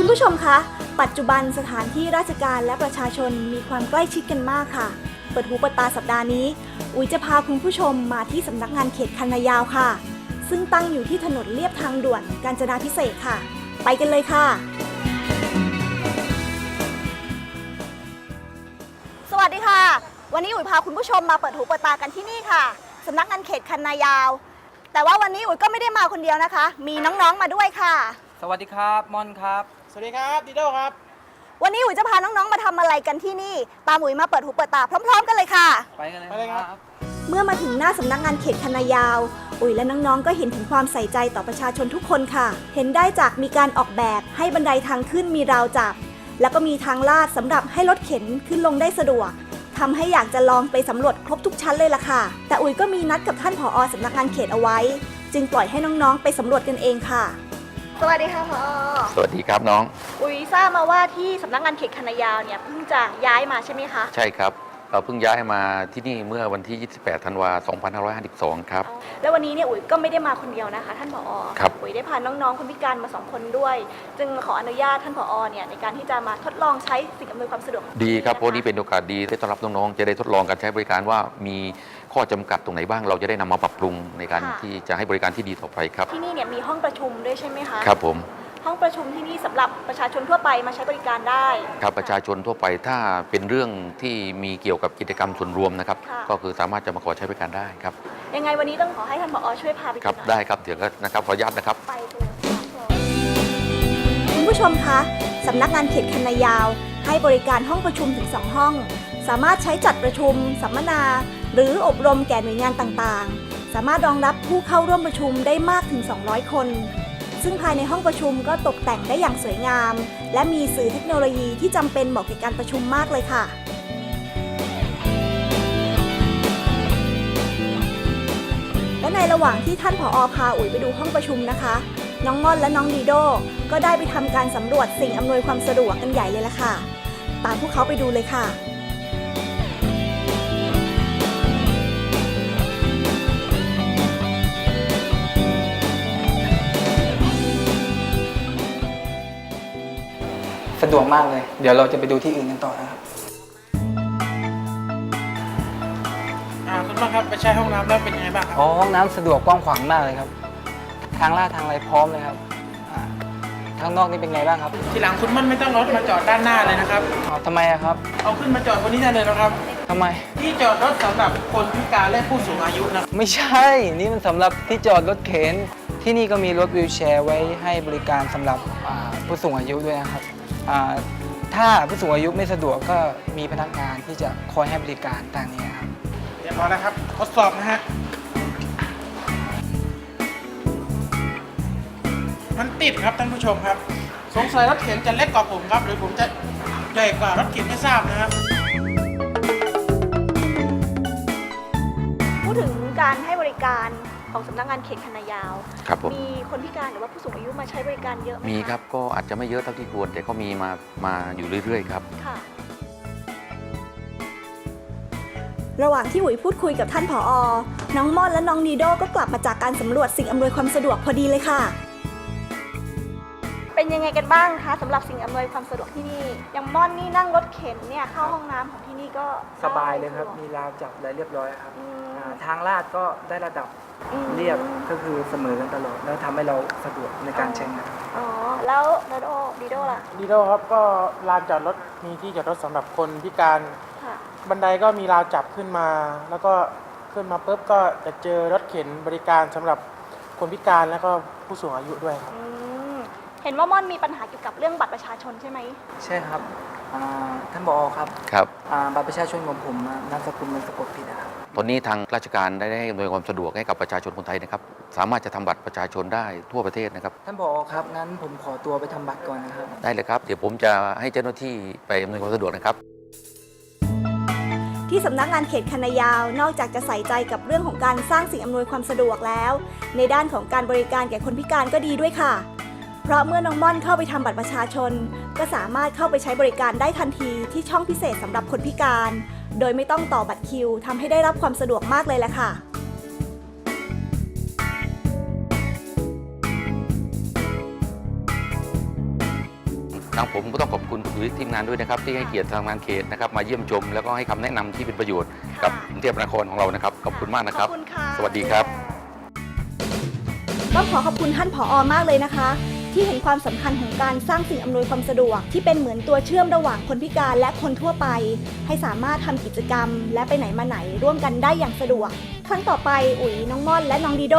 คุณผู้ชมคะ ปัจจุบันสถานที่ราชการและประชาชนมีความใกล้ชิดกันมากค่ะ เปิดหูเปิดตาสัปดาห์นี้ อุ๋ยจะพาคุณผู้ชมมาที่สำนักงานเขตคันนายาวค่ะ ซึ่งตั้งอยู่ที่ถนนเลียบทางด่วนกาญจนาพิเศษค่ะ ไปกันเลยค่ะ สวัสดีค่ะ วันนี้อุ๋ยพาคุณผู้ชมมาเปิดหูเปิดตากันที่นี่ค่ะสำนักงานเขตคันนายาว แต่ว่าวันนี้อุ๋ยก็ไม่ได้มาคนเดียวนะคะ มีน้องๆมาด้วยค่ะ สวัสดีครับม่อนครับ สวัสดีครับดิโดครับ วันนี้อุ๋ยจะพาน้องๆ มาทำอะไรกันที่นี่ ตามอุ๋ยมาเปิดหูเปิดตาพร้อม ๆ กันเลยค่ะ ไปกันเลยไปเลยครับครับเมื่อมาถึงหน้าสำนักงานเขตคันนายาว อุ๋ยและน้อง ๆ ก็เห็นถึงความใส่ใจต่อประชาชนทุกคนค่ะ เห็นได้จากมีการออกแบบให้บันไดทางขึ้นมีราวจับ แล้วก็มีทางลาดสำหรับให้รถเข็นขึ้นลงได้สะดวกทำให้อยากจะลองไปสำรวจครบทุกชั้นเลยล่ะค่ะ แต่อุ๋ยก็มีนัดกับท่านผอสำนักงานเขตเอาไว้ จึงปล่อยให้น้องๆ ไปสำรวจกันเองค่ะ สวัสดีค่ะผอสวัสดีครับน้อง อุ๋ยทราบมาว่าที่สำนักงานเขตคันนายาวเนี่ยเพิ่งจะย้ายมาใช่ไหมคะ ใช่ครับ เราเพิ่งย้ายมาที่นี่เมื่อวันที่ 28 ธันวา 2552 ครับ แล้ววันนี้เนี่ยอุ๋ยก็ไม่ได้มาคนเดียวนะคะ ท่านผอครับอุ๋ยได้พาน้องๆคนพิการมาสองคนด้วย จึงขออนุญาตท่านผอเนี่ยในการที่จะมาทดลองใช้สิ่งอำนวยความสะดวกของดีครับเพที่ราะนี่เป็นโอกาสดีได้ต้อนรับน้องๆจะได้ทดลองการใช้บริการว่ามีข้อจำกัดตรงไหนบ้างเราจะได้นำมาปรับปรุงในการที่จะให้บริการที่ดีต่อไปครับที่นี่เนี่ยมีห้องประชุมด้วยใช่ไหมคะครับผม ห้องประชุมที่นี่สำหรับประชาชนทั่วไปมาใช้บริการได้ ครับประชาชนทั่วไปถ้าเป็นเรื่องที่มีเกี่ยวกับกิจกรรมส่วนรวมนะครับ ค่ะ ก็คือสามารถจะมาขอใช้บริการได้ครับ ยังไงวันนี้ต้องขอให้ท่านผอช่วยพาไปครับหน่อยได้ครับเดี๋ยวก็นะครับขออนุญาตนะครับ ไปกันเลยค่ะ คุณผู้ชมคะ สำนักงานเขตคันนายาว ให้บริการห้องประชุมถึง 2 ห้อง สามารถใช้จัดประชุม สัมมนา หรืออบรมแก่หน่วยงานต่างๆ สามารถรองรับผู้เข้าร่วมประชุมได้มากถึง 200 คน ซึ่งภายในห้องประชุมก็ตกแต่งได้อย่างสวยงาม และมีสื่อเทคโนโลยีที่จำเป็นเหมาะแก่การประชุมมากเลยค่ะและในระหว่างที่ท่านผออพาอุ๋ยไปดูห้องประชุมนะคะ น้องม่อนและน้องดีโดก็ได้ไปทำการสำรวจสิ่งอำนวยความสะดวกกันใหญ่เลยละค่ะ ตามพวกเขาไปดูเลยค่ะะดวกมากเลย เดี๋ยวเราจะไปดูที่อื่นกันต่อนะครับอ่าคุณบ้างครับไปใช้ห้องน้ำแล้วเป็นยังไงบ้างครับอ๋อห้องน้ำสะดวกกว้างขวางมากเลยครับ ทางลาดทางอะไรพร้อมเลยครับอ่าทางนอกนี่เป็นไงบ้างครับทีหลังคุณมั่นไม่ต้องรถมาจอดด้านหน้าเลยนะครับ อ๋อทำไมอะครับเอาขึ้นมาจอดบนนี้ได้เลยนะครับ ทำไม ที่จอดรถสำหรับคนพิการและผู้สูงอายุนะไม่ใช่ นี่มันสำหรับที่จอดรถเข็น ที่นี่ก็มีรถวิวแชร์ไว้ให้บริการสำหรับอ่าผู้สูงอายุด้วยนะครับอ่า ถ้าผู้สูงอายุไม่สะดวกก็มีพนักงานที่จะคอยให้บริการต่างนี้ครับเดี๋ยวพอแล้วครับ ทดสอบนะฮะมันติดครับท่านผู้ชมครับ สงสัยรถเข็นจะเล็กกว่าผมครับ หรือผมจะใหญ่กว่ารถเข็นไม่ทราบนะครับ พูดถึงการให้บริการ ของสำนักงานเขตคันนายาว ครับผมมีคนพิการหรือว่าผู้สูงอายุมาใช้บริการเยอะไหมะมีครับก็อาจจะไม่เยอะเท่าที่ควรแต่ก็มีมามาอยู่เรื่อยๆครับ ค่ะ ระหว่างที่อุ๋ยพูดคุยกับท่านผอ น้องม่อนและน้องนีโดก็กลับมาจากการสำรวจสิ่งอำนวยความสะดวกพอดีเลยค่ะ เป็นยังไงกันบ้างคะสำหรับสิ่งอำนวยความสะดวกที่นี่ อย่างม่อนนี่นั่งรถเข็นเนี่ยเข้าห้องน้ำของที่นี่ก็สบายเลยครับ ได้มีราวจับอะไรเรียบร้อยครับอืมอ่าทางลาดก็ได้ระดับอืม เรียบก็คือเสมอกันตลอด แล้วทำให้เราสะดวกในการใช้งาน อ๋อ แล้วดีโดดีโดล่ะ ดีโดครับก็ลานจอดรถมีที่จอดรถสำหรับคนพิการค่ะ บันไดก็มีราวจับขึ้นมา แล้วก็ขึ้นมาปุ๊บก็จะเจอรถเข็นบริการสำหรับคนพิการแล้วก็ผู้สูงอายุด้วยครับ อืม เห็นว่าม่อนมีปัญหาเกี่ยวกับเรื่องบัตรประชาชนใช่ไหม ใช่ครับ อ่าท่านบอกครับครับอ่าบัตรประชาชนของผมอะนามสกุลมันสะกดผิดนะครับ ตอนนี้ทางราชการได้ให้อำนวยความสะดวกให้กับประชาชนคนไทยนะครับ สามารถจะทำบัตรประชาชนได้ทั่วประเทศนะครับ ท่านบอกครับ งั้นผมขอตัวไปทำบัตรก่อนนะครับ ได้เลยครับ เดี๋ยวผมจะให้เจ้าหน้าที่ไปอำนวยความสะดวกนะครับ ที่สำนักงานเขตคันนายาว นอกจากจะใส่ใจกับเรื่องของการสร้างสิ่งอำนวยความสะดวกแล้ว ในด้านของการบริการแก่คนพิการก็ดีด้วยค่ะ เพราะเมื่อน้องม่อนเข้าไปทำบัตรประชาชน ก็สามารถเข้าไปใช้บริการได้ทันทีที่ช่องพิเศษสำหรับคนพิการ โดยไม่ต้องต่อบัตรคิวทำให้ได้รับความสะดวกมากเลยแหละค่ะอทางผมก็ต้องขอบคุณคุณวิทย์ทีมงานด้วยนะครับ ที่ให้เกียรติทางงานเขตนะครับมาเยี่ยมชม แล้วก็ให้คำแนะนำที่เป็นประโยชน์กับกรุงเทพมหานครของเรานะครับ ขอบคุณมากนะครับขอบคุณค่ะสวัสดีครับ ต้องขอขอบคุณท่านผออมากเลยนะคะ ที่เห็นความสำคัญของการสร้างสิ่งอำนวยความสะดวก ที่เป็นเหมือนตัวเชื่อมระหว่างคนพิการและคนทั่วไป ให้สามารถทำกิจกรรม และไปไหนมาไหนร่วมกันได้อย่างสะดวก ครั้งต่อไปอุ๋ยน้องม่อนและน้องดีโด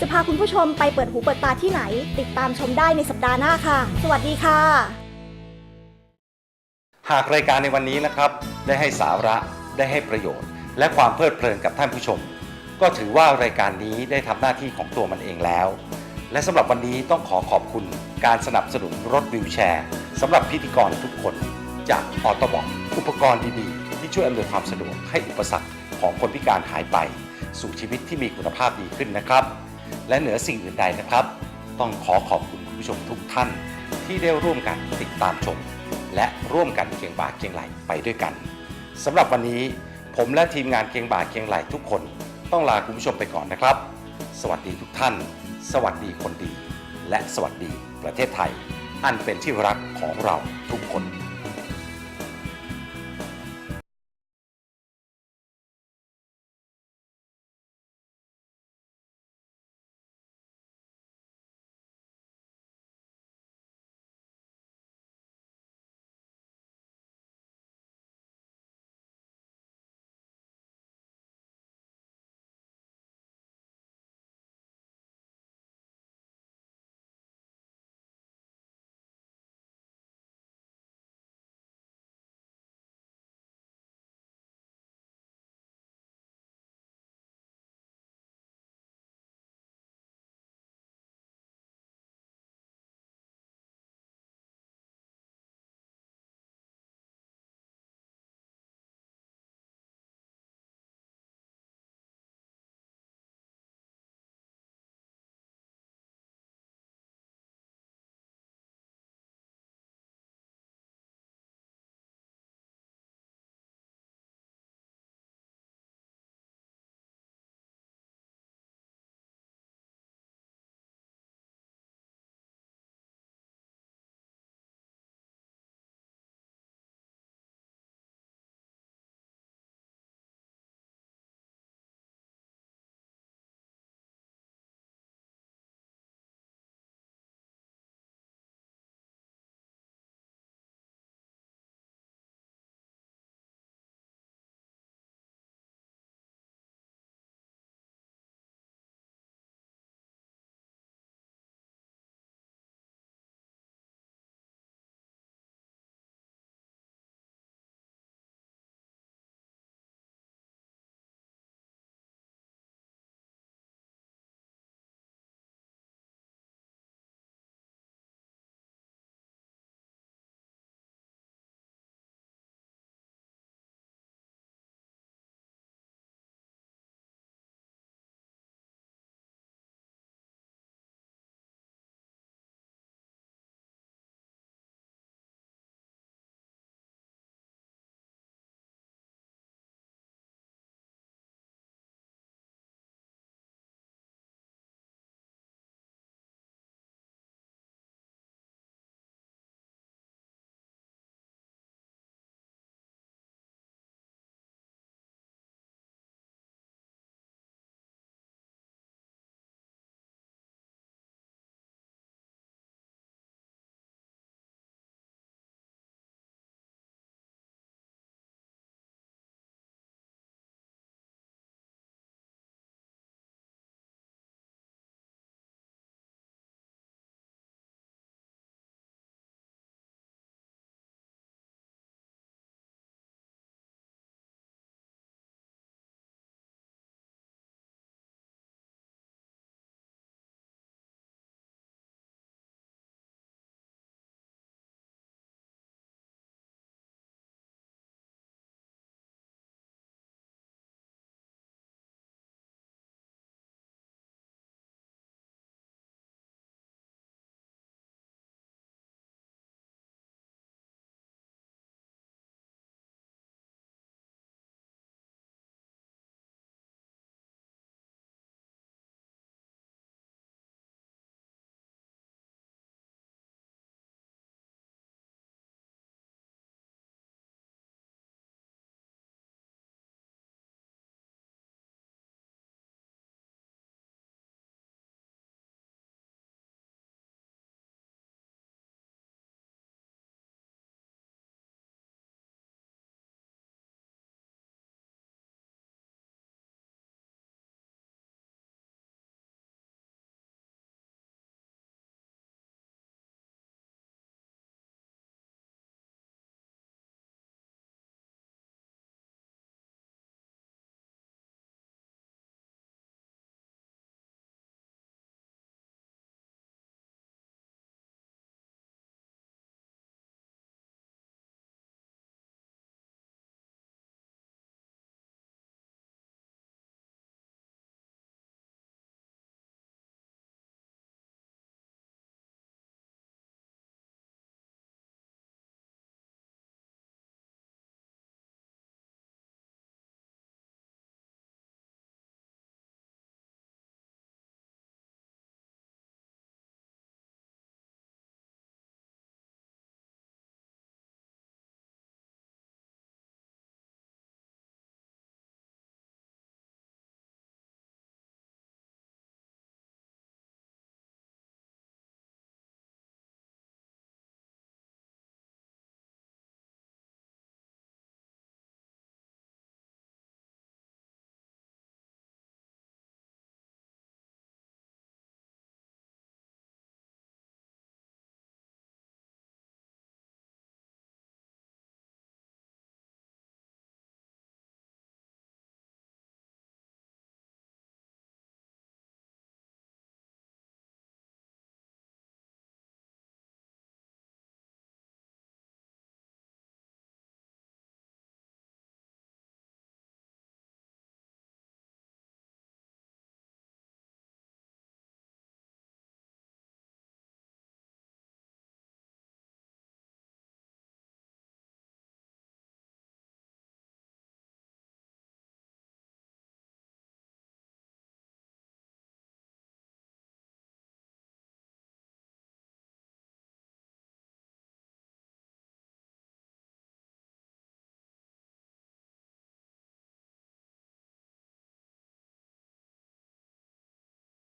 จะพาคุณผู้ชมไปเปิดหูเปิดตาที่ไหน ติดตามชมได้ในสัปดาห์หน้าค่ะ สวัสดีค่ะ หากรายการในวันนี้นะครับ ได้ให้สาระได้ให้ประโยชน์ และความเพลิดเพลินกับท่านผู้ชม ก็ถือว่ารายการนี้ได้ทำหน้าที่ของตัวมันเองแล้ว และสำหรับวันนี้ต้องขอขอบคุณการสนับสนุนรถวิวแชร์สำหรับพิธีกรทุกคนจากออโตบอกอุปกรณ์ดีๆ ที่ช่วยอำนวยความสะดวกให้อุปสรรคของคนพิการหายไป สู่ชีวิตที่มีคุณภาพดีขึ้นนะครับ และเหนือสิ่งอื่นใดนะครับ ต้องขอขอบคุณคุณผู้ชมทุกท่าน ที่ได้ร่วมกันติดตามชม และร่วมกันเคียงบ่าเคียงไหลไปด้วยกันสำหรับวันนี้ผมและทีมงานเคียงบ่าเคียงไหลทุกคน ต้องลาคุณผู้ชมไปก่อนนะครับ สวัสดีทุกท่าน สวัสดีคนดี และสวัสดีประเทศไทย อันเป็นที่รักของเราทุกคน